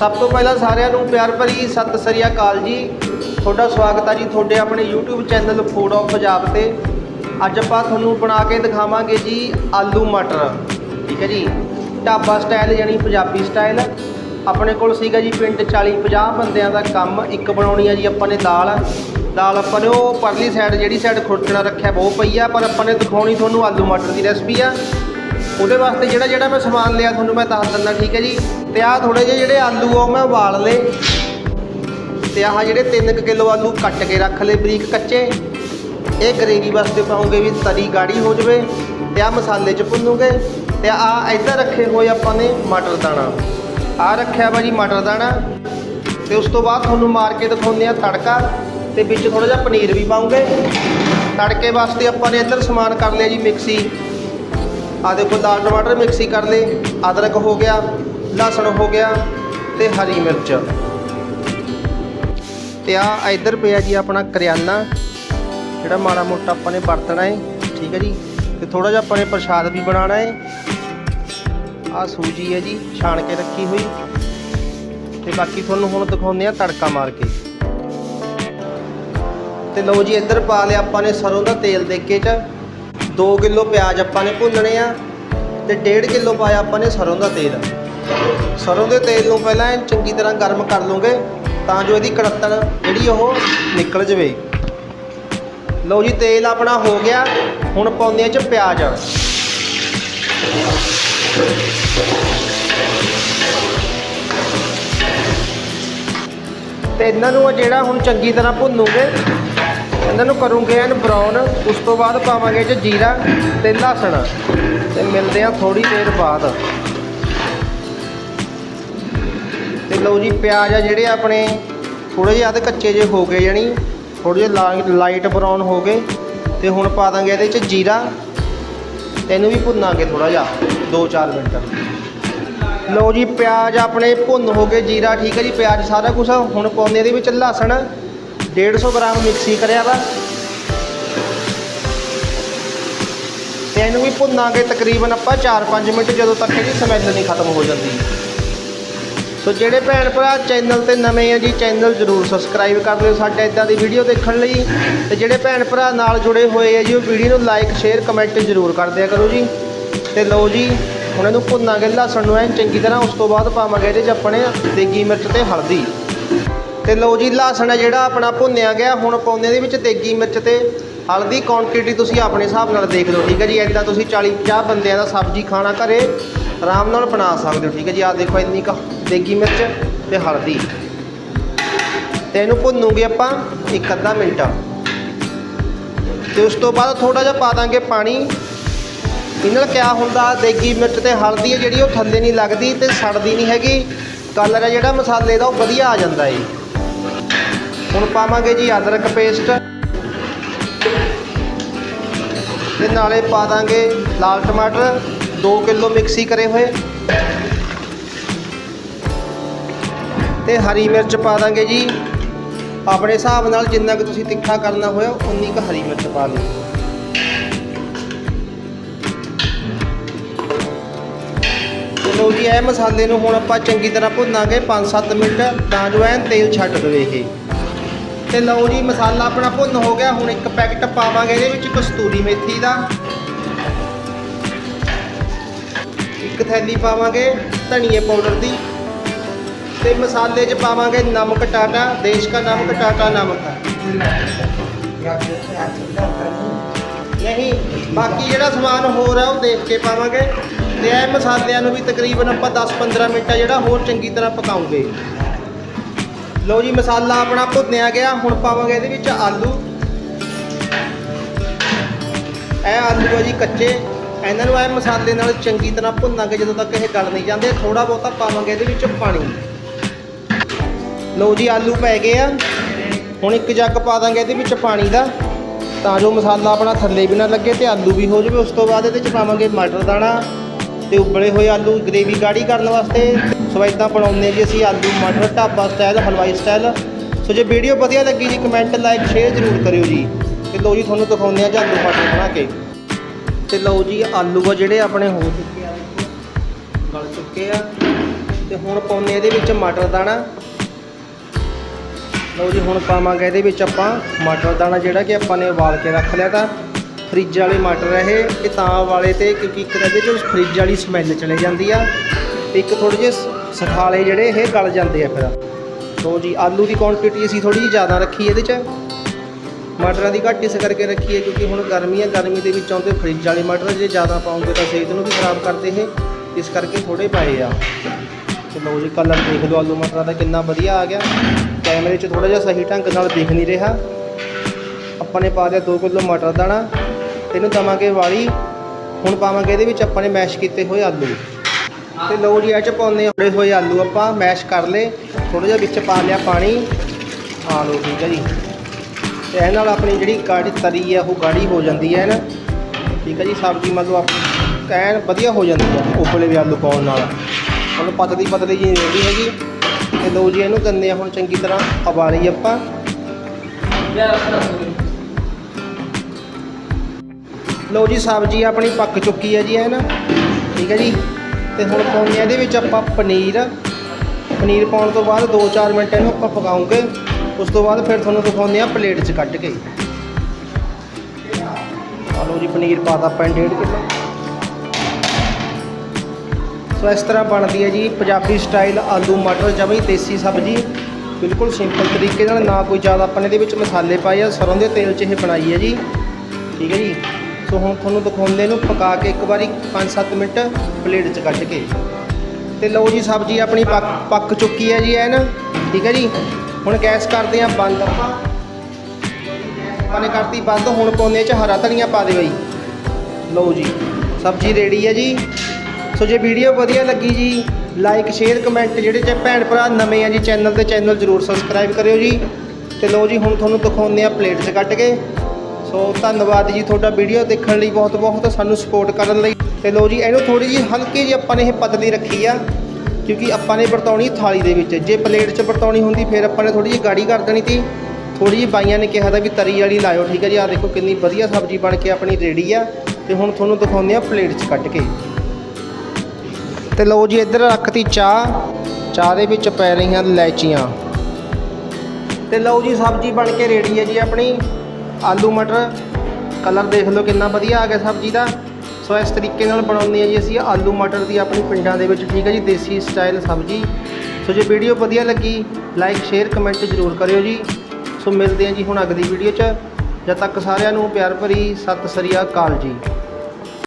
ਸਭ ਤੋਂ ਪਹਿਲਾਂ ਸਾਰਿਆਂ ਨੂੰ ਪਿਆਰ ਭਰੀ ਸਤਿ ਸ੍ਰੀ ਅਕਾਲ ਜੀ। ਤੁਹਾਡਾ ਸਵਾਗਤ ਹੈ ਜੀ ਤੁਹਾਡੇ ਆਪਣੇ YouTube channel food of Punjab ਤੇ। ਅੱਜ ਆਪਾਂ ਤੁਹਾਨੂੰ ਬਣਾ ਕੇ ਦਿਖਾਵਾਂਗੇ ਜੀ ਆਲੂ ਮਟਰ। ਠੀਕ ਹੈ ਜੀ? ਢਾਬਾ ਸਟਾਈਲ ਯਾਨੀ ਪੰਜਾਬੀ ਸਟਾਈਲ ਆਪਣੇ ਕੋਲ ਸੀਗਾ ਜੀ ਪਿੰਡ 40 50 ਬੰਦਿਆਂ ਦਾ ਕੰਮ। ਇੱਕ ਬਣਾਉਣੀ ਆ ਜੀ ਆਪਾਂ ਨੇ ਦਾਲ। ਦਾਲ ਆਪਾਂ ਨੇ ਉਹ ਪਰਲੀ ਸਾਈਡ ਜਿਹੜੀ ਸਾਈਡ ਖੁਰਚਣਾ ਰੱਖਿਆ ਬਹੁਤ ਪਈ ਆ, ਪਰ ਆਪਾਂ ਨੇ ਦਿਖਾਉਣੀ ਤੁਹਾਨੂੰ ਆਲੂ ਮਟਰ ਦੀ ਰੈਸਪੀ ਆ। ਉਹਦੇ ਵਾਸਤੇ ਜਿਹੜਾ ਜਿਹੜਾ ਮੈਂ ਸਮਾਨ ਲਿਆ ਤੁਹਾਨੂੰ ਮੈਂ ਦੱਸ ਦਿੰਦਾ, ਠੀਕ ਹੈ ਜੀ? ਤੇ ਆਹ ਥੋੜੇ ਜਿਹੇ ਜਿਹੜੇ ਆਲੂ ਆ, ਉਹ ਮੈਂ ਉਬਾਲ ਲਏ। ਤੇ ਆਹ ਜਿਹੜੇ 3 ਕਿਲੋ ਆਲੂ ਕੱਟ ਕੇ ਰੱਖ ਲਏ ਬਰੀਕ ਕੱਚੇ। ਇਹ ਗਰੇਵੀ ਵਾਸਤੇ ਪਾਉਂਗੇ ਵੀ ਤਰੀ ਗਾੜੀ ਹੋ ਜਵੇ ਤੇ ਆਹ ਮਸਾਲੇ ਚ ਭੁੰਨੂਗੇ। ਤੇ ਆਹ ਇੱਧਰ ਰੱਖੇ ਹੋਏ ਆਪਾਂ ਨੇ ਮਟਰ ਦਾਣਾ। ਆਹ ਰੱਖਿਆ ਵਾ ਜੀ ਮਟਰ ਦਾਣਾ। ਤੇ ਉਸ ਤੋਂ ਬਾਅਦ ਤੁਹਾਨੂੰ ਮਾਰ ਕੇ ਦਿਖਾਉਂਦੇ ਆ ਤੜਕਾ ਤੇ ਵਿੱਚ ਥੋੜਾ ਜਿਹਾ ਪਨੀਰ ਵੀ ਪਾਉਂਗੇ। ਤੜਕੇ ਵਾਸਤੇ ਆਪਾਂ ਨੇ ਇੱਧਰ ਸਮਾਨ ਕਰ ਲਿਆ ਜੀ ਮਿਕਸੀ। ਆ ਦੇਖੋ ਦਾਲ ਟਮਾਟਰ ਮਿਕਸੀ ਕਰ ਲਏ, ਅਦਰਕ ਹੋ ਗਿਆ, ਲਸਣ ਹੋ ਗਿਆ ਤੇ ਹਰੀ ਮਿਰਚ। ਤੇ ਆ ਇੱਧਰ ਪਿਆ ਜੀ ਆਪਣਾ ਕਰਿਆਨਾ, ਜਿਹੜਾ ਮਾੜਾ ਮੋਟਾ ਆਪਾਂ ਨੇ ਵਰਤਣਾ ਹੈ ਠੀਕ ਹੈ ਜੀ? ਤੇ ਥੋੜਾ ਜਿਹਾ ਆਪਾਂ ਨੇ ਪ੍ਰਸ਼ਾਦ ਵੀ ਬਣਾਉਣਾ ਹੈ ਆ ਸੂਜੀ ਹੈ ਜੀ, ਛਾਣ ਕੇ ਰੱਖੀ ਹੋਈ। ਤੇ ਬਾਕੀ ਤੁਹਾਨੂੰ ਹੁਣ ਦਿਖਾਉਂਦੇ ਆ ਤੜਕਾ ਮਾਰ ਕੇ। ਤੇ ਲਓ ਜੀ, ਇੱਧਰ ਪਾ ਲਿਆ ਆਪਾਂ ਨੇ ਸਰੋਂ ਦਾ ਤੇਲ ਦੇਖੇ ਚ। 2 ਕਿਲੋ ਪਿਆਜ਼ ਆਪਾਂ ਨੇ ਭੁੰਨਣੇ ਆ ਤੇ 1.5 ਕਿਲੋ ਪਾਇਆ ਆਪਾਂ ਨੇ ਸਰੋਂ ਦਾ ਤੇਲ। ਸਰੋਂ ਦੇ ਤੇਲ ਨੂੰ ਪਹਿਲਾਂ ਐਨ ਚੰਗੀ ਤਰ੍ਹਾਂ ਗਰਮ ਕਰ ਲਓਗੇ ਤਾਂ ਜੋ ਇਹਦੀ ਕੜੱਤਣ ਜਿਹੜੀ ਉਹ ਨਿਕਲ ਜਵੇ। ਲਓ ਜੀ, ਤੇਲ ਆਪਣਾ ਹੋ ਗਿਆ। ਹੁਣ ਪਾਉਂਦੇ ਆ ਚ ਪਿਆਜ਼। ਤੇ ਇਹਨਾਂ ਨੂੰ ਜਿਹੜਾ ਹੁਣ ਚੰਗੀ ਤਰ੍ਹਾਂ ਭੁੰਨੂਗੇ ਇਹਨਾਂ ਨੂੰ ਕਰੂੰਗੇ ਐਨ ਬਰਾਊਨ ਉਸ ਤੋਂ ਬਾਅਦ ਪਾਵਾਂਗੇ ਚ ਜੀਰਾ ਤੇ ਲਸਣ। ਤੇ ਮਿਲਦੇ ਆ ਥੋੜੀ ਦੇਰ ਬਾਅਦ। ਤੇ ਲਓ ਜੀ, ਪਿਆਜ਼ ਆ ਜਿਹੜੇ ਆਪਣੇ ਥੋੜੇ ਜਿਹੇ ਅੱਧ ਕੱਚੇ ਜੇ ਹੋ ਗਏ, ਜਾਣੀ ਥੋੜੇ ਜਿਹੇ ਲਾਈਟ ਬਰਾਊਨ ਹੋ ਗਏ। ਤੇ ਹੁਣ ਪਾ ਦਾਂਗੇ ਇਹਦੇ ਚ ਜੀਰਾ। ਤੇ ਇਹਨੂੰ ਵੀ ਭੁੰਨਾਂਗੇ ਥੋੜਾ ਜਿਹਾ 2-4 ਮਿੰਟ। ਲਓ ਜੀ, ਪਿਆਜ਼ ਆਪਣੇ ਭੁੰਨ ਹੋ ਗਏ, ਜੀਰਾ ਠੀਕ ਹੈ ਜੀ, ਪਿਆਜ਼ ਸਾਰਾ ਕੁਝ ਹੁਣ ਪਾਉਂਦੇ ਇਹਦੇ ਵਿੱਚ ਲਸਣ। 150 ਗ੍ਰਾਮ ਮਿਕਸੀ ਕਰਿਆ ਵਾ। ਤੇ ਇਹਨੂੰ ਵੀ ਭੁੰਨਾਂਗੇ ਤਕਰੀਬਨ ਆਪਾਂ 4-5 ਮਿੰਟ, ਜਦੋਂ ਤੱਕ ਇਹਦੀ ਸਮੈਲ ਨਹੀਂ ਖਤਮ ਹੋ ਜਾਂਦੀ। ਸੋ ਜਿਹੜੇ ਭੈਣ ਭਰਾ ਚੈਨਲ ਤੇ ਨਵੇਂ ਆ ਜੀ, ਚੈਨਲ ਜਰੂਰ ਸਬਸਕ੍ਰਾਈਬ ਕਰ ਲਿਓ ਸਾਡੇ ਇਦਾਂ ਦੀ ਵੀਡੀਓ ਦੇਖਣ ਲਈ। ਤੇ ਜਿਹੜੇ ਭੈਣ ਭਰਾ ਨਾਲ ਜੁੜੇ ਹੋਏ ਆ ਜੀ, ਉਹ ਵੀਡੀਓ ਨੂੰ ਲਾਈਕ ਸ਼ੇਅਰ ਕਮੈਂਟ ਜਰੂਰ ਕਰ ਦਿਆ ਕਰੋ ਜੀ। ਤੇ ਲਓ ਜੀ, ਹੁਣ ਇਹਨੂੰ ਭੁੰਨਾਂਗੇ ਲਸਣ ਨੂੰ ਐਨ ਚੰਗੀ ਤਰ੍ਹਾਂ, ਉਸ ਤੋਂ ਬਾਅਦ ਪਾਵਾਂਗੇ ਇਹਦੇ 'ਚ ਆਪਣੇ ਦੇਗੀ ਮਿਰਚ ਤੇ ਹਲਦੀ। ਤੇ ਲਓ ਜੀ, ਲਸਣ ਹੈ ਜਿਹੜਾ ਆਪਣਾ ਭੁੰਨਿਆ ਗਿਆ, ਹੁਣ ਪਾਉਂਦੇ ਇਹਦੇ ਵਿੱਚ ਤੇਗੀ, ਮਿਰਚ ਤੇ ਹਲਦੀ ਕੁਆਂਟੀਟੀ ਤੁਸੀਂ ਆਪਣੇ ਹਿਸਾਬ ਨਾਲ ਦੇਖ ਲਓ, ਠੀਕ ਹੈ ਜੀ? ਐਦਾਂ ਤੁਸੀਂ 40 50 ਬੰਦਿਆਂ ਦਾ ਸਬਜ਼ੀ ਖਾਣਾ ਘਰੇ, ਆਰਾਮ ਨਾਲ ਬਣਾ ਸਕਦੇ ਹੋ, ਠੀਕ ਹੈ ਜੀ? ਆਹ ਦੇਖੋ ਇੰਨੀ ਕੁ ਦੇਗੀ ਮਿਰਚ ਤੇ ਹਲਦੀ। ਤੇ ਇਹਨੂੰ ਭੁੰਨੂਗੇ ਆਪਾਂ ਇੱਕ ਅੱਧਾ ਮਿੰਟ। ਤੇ ਉਸ ਤੋਂ ਬਾਅਦ ਥੋੜਾ ਜਿਹਾ ਪਾ ਦਾਂਗੇ ਪਾਣੀ। ਇਹਨਾਂ ਨਾਲ ਕਿਆ ਹੁੰਦਾ ਦੇਗੀ ਮਿਰਚ ਤੇ ਹਲਦੀ ਹੈ ਜਿਹੜੀ, ਉਹ ਥੱਲੇ ਨਹੀਂ ਲੱਗਦੀ ਤੇ ਸੜਦੀ ਨਹੀਂ ਹੈਗੀ। ਕਲਰ ਹੈ ਜਿਹੜਾ, ਮਸਾਲੇ ਦਾ, ਉਹ ਵਧੀਆ ਆ ਜਾਂਦਾ ਏ। ਹੁਣ ਪਾਵਾਂਗੇ ਜੀ ਅਦਰਕ ਪੇਸਟ ਤੇ ਨਾਲੇ ਪਾ ਦਾਂਗੇ ਲਾਲ ਟਮਾਟਰ 2 ਕਿਲੋ ਮਿਕਸੀ ਕਰੇ ਹੋਏ। ਤੇ ਹਰੀ ਮਿਰਚ ਪਾ ਦਾਂਗੇ ਜੀ। ਆਪਣੇ ਹਿਸਾਬ ਨਾਲ ਜਿੰਨਾ ਕੁ ਤੁਸੀਂ ਤਿੱਖਾ ਕਰਨਾ ਹੋਇਆ, ਉਨੀ ਕੁ ਹਰੀ ਮਿਰਚ ਪਾ ਲਓ ਚਲੋ ਜੀ, ਇਹ ਮਸਾਲੇ ਨੂੰ ਹੁਣ ਆਪਾਂ ਚੰਗੀ ਤਰ੍ਹਾਂ ਭੁੰਨਾਂਗੇ 5-7 ਮਿੰਟ, ਤਾਂ ਜੋ ਐਨ ਤੇਲ ਛੱਡ ਦੇਵੇ ਇਹ। ਤੇ ਲਓ ਜੀ, ਮਸਾਲਾ ਆਪਣਾ ਭੁੰਨ ਹੋ ਗਿਆ। ਹੁਣ ਇੱਕ ਪੈਕਟ ਪਾਵਾਂਗੇ ਇਹਦੇ ਵਿੱਚ ਕਸਤੂਰੀ ਮੇਥੀ ਦਾ। ਇੱਕ ਥੈਲੀ ਪਾਵਾਂਗੇ ਧਨੀਏ ਪਾਊਡਰ ਦੀ। ਤੇ ਮਸਾਲੇ 'ਚ ਪਾਵਾਂਗੇ ਨਮਕ ਟਾਟਾ, ਦੇਸ਼ ਦਾ ਨਮਕ ਟਾਟਾ ਨਮਕ। ਨਹੀਂ, ਬਾਕੀ ਜਿਹੜਾ ਸਮਾਨ ਹੋਰ ਹੈ ਉਹ ਦੇਖ ਕੇ ਪਾਵਾਂਗੇ। ਤੇ ਇਹ ਮਸਾਲਿਆਂ ਨੂੰ ਵੀ ਤਕਰੀਬਨ ਆਪਾਂ 10-15 ਮਿੰਟ ਜਿਹੜਾ ਹੋਰ ਚੰਗੀ ਤਰ੍ਹਾਂ ਪਕਾਉਂਗੇ। ਲਓ ਜੀ, ਮਸਾਲਾ ਆਪਣਾ ਭੁੰਨਿਆ ਗਿਆ। ਹੁਣ ਪਾਵਾਂਗੇ ਇਹਦੇ ਵਿੱਚ ਆਲੂ। ਇਹ ਆਲੂ ਆ ਜੀ ਕੱਚੇ। ਇਹਨਾਂ ਨੂੰ ਇਹ ਮਸਾਲੇ ਨਾਲ ਚੰਗੀ ਤਰ੍ਹਾਂ ਭੁੰਨਾਂਗੇ, ਜਦੋਂ ਤੱਕ ਇਹ ਗਲ ਨਹੀਂ ਜਾਂਦੇ। ਥੋੜਾ ਬਹੁਤਾ ਪਾਵਾਂਗੇ ਇਹਦੇ ਵਿੱਚ ਪਾਣੀ। ਲਓ ਜੀ, ਆਲੂ ਪੈ ਗਏ ਆ। ਹੁਣ ਇੱਕ ਜੱਗ ਪਾ ਦਾਂਗੇ ਇਹਦੇ ਵਿੱਚ ਪਾਣੀ ਦਾ। ਤਾਂ ਜੋ ਮਸਾਲਾ ਆਪਣਾ ਥੱਲੇ ਵੀ ਨਾ ਲੱਗੇ ਤੇ ਆਲੂ ਵੀ ਹੋ ਜਾਵੇ। ਉਸ ਤੋਂ ਬਾਅਦ ਇਹਦੇ ਵਿੱਚ ਪਾਵਾਂਗੇ ਮਟਰ ਦਾਣਾ ਤੇ ਉਬਲੇ ਹੋਏ ਆਲੂ ਗ੍ਰੇਵੀ ਗਾੜੀ ਕਰਨ ਵਾਸਤੇ। ਸੋ ਇਦਾਂ ਬਣਾਉਂਦੇ ਜੀ ਅਸੀਂ ਆਲੂ, ਮਟਰ, dhaba style halwai style so ਜੇ ਵੀਡੀਓ ਵਧੀਆ ਲੱਗੀ ਜੀ ਕਮੈਂਟ ਲਾਈਕ ਸ਼ੇਅਰ ਜ਼ਰੂਰ ਕਰਿਓ ਜੀ। ਤੇ ਲਓ ਜੀ, ਤੁਹਾਨੂੰ ਦਿਖਾਉਂਦੇ ਆ ਜੀ ਆਲੂ, ਮਟਰ ਬਣਾ ਕੇ। ਤੇ ਲਓ ਜੀ, ਆਲੂ ਆ ਜਿਹੜੇ ਆਪਣੇ ਹੋ ਚੁੱਕੇ ਆ ਗਲ ਚੁੱਕੇ ਆ। ਤੇ ਹੁਣ ਪਾਉਂਦੇ ਇਹਦੇ ਵਿੱਚ ਮਟਰ ਦਾਣਾ। ਲਓ ਜੀ, ਹੁਣ ਪਾਵਾਂਗੇ ਇਹਦੇ ਵਿੱਚ ਆਪਾਂ ਮਟਰ ਦਾਣਾ, ਜਿਹੜਾ ਕਿ ਆਪਾਂ ਨੇ ਉਬਾਲ ਕੇ ਰੱਖ ਲਿਆ ਤਾਂ। ਫ੍ਰਿਜ ਵਾਲੇ ਮਟਰ ਇਹ। ਇਹ ਤਾਂ ਵਾਲੇ ਤੇ ਕਿਉਂਕਿ ਇੱਕ ਤਾਂ ਇਹਦੇ ਚੋਂ ਫ੍ਰਿਜ ਵਾਲੀ ਸਮੈਲ ਚਲੇ ਜਾਂਦੀ ਆ। ਇੱਕ ਥੋੜੇ ਜਿਹੇ ਸਖਾਲੇ ਜਿਹੜੇ ਇਹ ਗਲ ਜਾਂਦੇ ਆ ਫਿਰ। ਲਓ ਜੀ, ਆਲੂ ਦੀ ਕੁਆਂਟੀਟੀ ਅਸੀਂ ਥੋੜੀ ਜਿਹੀ ਜ਼ਿਆਦਾ ਰੱਖੀ ਇਹਦੇ 'ਚ। ਮਟਰਾਂ ਦੀ ਘੱਟ ਇਸ ਕਰਕੇ ਰੱਖੀ ਹੈ ਕਿਉਂਕਿ ਹੁਣ ਗਰਮੀ ਹੈ, ਗਰਮੀ ਦੇ ਵਿੱਚ ਆਉਂਦੇ ਫ੍ਰਿਜ ਵਾਲੇ ਮਟਰ ਜੇ ਜ਼ਿਆਦਾ ਪਾਉਂਗੇ ਤਾਂ ਸਿਹਤ ਨੂੰ ਵੀ ਖਰਾਬ ਕਰਦੇ ਇਹ ਇਸ ਕਰਕੇ ਥੋੜੇ ਪਾਏ ਆ। ਚਲੋ ਜੀ ਕਲਰ ਦੇਖ ਲਓ ਆਲੂ ਮਟਰਾਂ ਦਾ ਕਿੰਨਾ ਵਧੀਆ ਆ ਗਿਆ। ਕੈਮਰੇ 'ਚ ਥੋੜਾ ਜਿਹਾ ਸਹੀ ਢੰਗ ਨਾਲ ਦਿਖ ਨਹੀਂ ਰਿਹਾ। ਆਪਾਂ ਨੇ ਪਾ ਲਿਆ 2 ਕਿਲੋ ਮਟਰ ਦਾਣਾ। ਇਹਨੂੰ ਦਵਾਂਗੇ ਵਾਲੀ। ਹੁਣ ਪਾਵਾਂਗੇ ਇਹਦੇ ਵਿੱਚ ਆਪਾਂ ਨੇ ਮੈਸ਼ ਕੀਤੇ ਹੋਏ ਆਲੂ। ਤੇ ਲਓ ਜੀ, ਇਹ 'ਚ ਪਾਉਂਦੇ ਆ ਉੜੇ ਹੋਏ ਆਲੂ ਆਪਾਂ, ਮੈਸ਼ ਕਰ ਲਏ। ਥੋੜਾ ਜਿਹਾ ਵਿੱਚ ਪਾ ਲਿਆ ਪਾਣੀ। ਆ ਲਓ, ਠੀਕ ਹੈ ਜੀ। ਤੇ ਇਹ ਨਾਲ ਆਪਣੀ ਜਿਹੜੀ ਗਾੜੀ ਤਰੀ ਹੈ ਉਹ ਗਾੜੀ ਹੋ ਜਾਂਦੀ ਹੈ ਨਾ? ਠੀਕ ਹੈ ਜੀ, ਸਬਜ਼ੀ ਮਤਲਬ ਆਪਣੀ ਕੈਨ ਵਧੀਆ ਹੋ ਜਾਂਦੀ ਹੈ ਉਬਲੇ ਵੀ ਆਲੂ ਪਾਉਣ ਨਾਲ। ਹੁਣ ਪਤਲੀ ਪਤਲੀ ਜੀ ਰਹਿੰਦੀ ਹੈਗੀ। ਤੇ ਲਓ ਜੀ, ਇਹਨੂੰ ਕੰਨੇ ਹੁਣ ਚੰਗੀ ਤਰ੍ਹਾਂ ਉਬਾਲੀ ਆਪਾਂ। ਲਓ ਜੀ, ਸਬਜ਼ੀ ਆਪਣੀ ਪੱਕ ਚੁੱਕੀ ਹੈ ਜੀ, ਹੈ ਨਾ? ਠੀਕ ਹੈ ਜੀ। ਤੇ ਹੁਣ ਪਾਉਂਦੇ ਹਾਂ ਇਹਦੇ ਵਿੱਚ ਆਪਾਂ ਪਨੀਰ। ਪਨੀਰ ਪਾਉਣ ਤੋਂ ਬਾਅਦ 2-4 ਮਿੰਟ ਇਹਨੂੰ ਆਪਾਂ ਪਕਾਉਂਗੇ। ਉਸ ਤੋਂ ਬਾਅਦ ਫਿਰ ਤੁਹਾਨੂੰ ਦਿਖਾਉਂਦੇ ਹਾਂ ਪਲੇਟ 'ਚ ਕੱਢ ਕੇ। ਆ ਜੀ, ਪਨੀਰ ਪਾਤਾ ਆਪਾਂ ਨੇ ਡੇਢ ਕਿਲੋ। ਸੋ ਇਸ ਤਰ੍ਹਾਂ ਬਣਦੀ ਹੈ ਜੀ ਪੰਜਾਬੀ ਸਟਾਈਲ ਆਲੂ, ਮਟਰ ਜਮੀ ਦੇਸੀ ਸਬਜ਼ੀ। ਬਿਲਕੁਲ ਸਿੰਪਲ ਤਰੀਕੇ ਨਾਲ, ਨਾ ਕੋਈ ਜ਼ਿਆਦਾ ਆਪਾਂ ਇਹਦੇ ਵਿੱਚ ਮਸਾਲੇ ਪਾਏ ਆ। ਸਰੋਂ ਦੇ ਤੇਲ 'ਚ ਇਹ ਬਣਾਈ ਹੈ ਜੀ। ਠੀਕ ਹੈ ਜੀ। ਸੋ ਹੁਣ ਤੁਹਾਨੂੰ ਦਿਖਾਉਂਦੇ ਨੂੰ ਪਕਾ ਕੇ ਇੱਕ ਵਾਰੀ 5-7 ਮਿੰਟ ਪਲੇਟ 'ਚ ਕੱਢ ਕੇ। ਤੇ ਲਓ ਜੀ, ਸਬਜ਼ੀ ਆਪਣੀ ਪੱਕ ਪੱਕ ਚੁੱਕੀ ਹੈ ਜੀ ਐਨ। ਠੀਕ ਹੈ ਜੀ? ਹੁਣ ਗੈਸ ਕਰਦੇ ਆ ਬੰਦ। ਆਪਾਂ ਨੇ ਕਰਤੀ ਬੰਦ, ਹੁਣ ਪਾਉਂਦੇ ਚ ਹਰਾ ਧਨੀਆ ਪਾ ਦਿਓ ਜੀ। ਲਓ ਜੀ, ਸਬਜ਼ੀ ਰੈਡੀ ਹੈ ਜੀ। ਸੋ ਜੇ ਵੀਡੀਓ ਵਧੀਆ ਲੱਗੀ ਜੀ, ਲਾਈਕ, ਸ਼ੇਅਰ, ਕਮੈਂਟ ਜਿਹੜੇ ਚ ਭੈਣ ਭਰਾ ਨਵੇਂ ਆ ਜੀ, ਚੈਨਲ ਤੇ ਚੈਨਲ ਜਰੂਰ ਸਬਸਕ੍ਰਾਈਬ ਕਰਿਓ ਜੀ। ਤੇ ਲਓ ਜੀ, ਹੁਣ ਤੁਹਾਨੂੰ ਦਿਖਾਉਂਦੇ ਆ ਪਲੇਟ 'ਚ ਕੱਢ ਕੇ। ਸੋ ਧੰਨਵਾਦ ਜੀ ਤੁਹਾਡਾ ਵੀਡੀਓ ਦੇਖਣ ਲਈ ਬਹੁਤ ਬਹੁਤ, ਸਾਨੂੰ ਸਪੋਰਟ ਕਰਨ ਲਈ। ਤੇ ਲਓ ਜੀ, ਇਹਨੂੰ ਥੋੜੀ ਜੀ ਹਲਕੀ ਜੀ ਆਪਾਂ ਨੇ ਇਹ ਪਤਲੀ ਰੱਖੀ ਆ, ਕਿਉਂਕਿ ਆਪਾਂ ਨੇ ਵਰਤਾਉਣੀ ਥਾਲੀ ਦੇ ਵਿੱਚ। ਜੇ ਪਲੇਟ 'ਚ ਵਰਤਾਉਣੀ ਹੁੰਦੀ, ਫਿਰ ਆਪਾਂ ਨੇ ਥੋੜੀ ਜਿਹੀ ਗਾੜੀ ਕਰ ਦੇਣੀ ਤੀ ਥੋੜੀ ਜਿਹੀ ਬਾਈਆਂ ਨੇ ਕਿਹਾ ਦਾ ਵੀ ਤਰੀ ਵਾਲੀ ਲਾਇਓ, ਠੀਕ ਹੈ ਜੀ? ਆਹ ਦੇਖੋ ਕਿੰਨੀ ਵਧੀਆ ਸਬਜ਼ੀ ਬਣ ਕੇ ਆਪਣੀ ਰੈਡੀ ਆ। ਤੇ ਹੁਣ ਤੁਹਾਨੂੰ ਦਿਖਾਉਂਦੇ ਆ ਪਲੇਟ 'ਚ ਕੱਢ ਕੇ। ਤੇ ਲਓ ਜੀ, ਇੱਧਰ ਰੱਖਤੀ ਚਾਹ। ਚਾਹ ਦੇ ਵਿੱਚ ਪੈ ਰਹੀਆਂ ਇਲਾਇਚੀਆਂ। ਤੇ ਲਓ ਜੀ, ਸਬਜ਼ੀ ਬਣ ਕੇ ਰੈਡੀ ਹੈ ਜੀ ਆਪਣੀ। ਆਲੂ ਮਟਰ ਕਲਰ ਦੇਖ ਲਓ ਕਿੰਨਾ ਵਧੀਆ ਆ ਗਿਆ ਸਬਜ਼ੀ ਦਾ। ਸੋ ਇਸ ਤਰੀਕੇ ਨਾਲ ਬਣਾਉਂਦੇ ਆ ਜੀ ਅਸੀਂ ਆਲੂ ਮਟਰ ਦੀ ਆਪਣੀ ਪਿੰਡਾਂ ਦੇ ਵਿੱਚ, ਠੀਕ ਹੈ ਜੀ, ਦੇਸੀ ਸਟਾਈਲ ਸਬਜ਼ੀ। ਸੋ ਜੇ ਵੀਡੀਓ ਵਧੀਆ ਲੱਗੀ ਲਾਈਕ ਸ਼ੇਅਰ ਕਮੈਂਟ ਜ਼ਰੂਰ ਕਰਿਓ ਜੀ। ਸੋ ਮਿਲਦੇ ਹਾਂ ਜੀ ਹੁਣ ਅਗਲੀ ਵੀਡੀਓ 'ਚ। ਜਦ ਤੱਕ ਸਾਰਿਆਂ ਨੂੰ ਪਿਆਰ ਭਰੀ ਸਤਿ ਸ੍ਰੀ ਅਕਾਲ ਜੀ।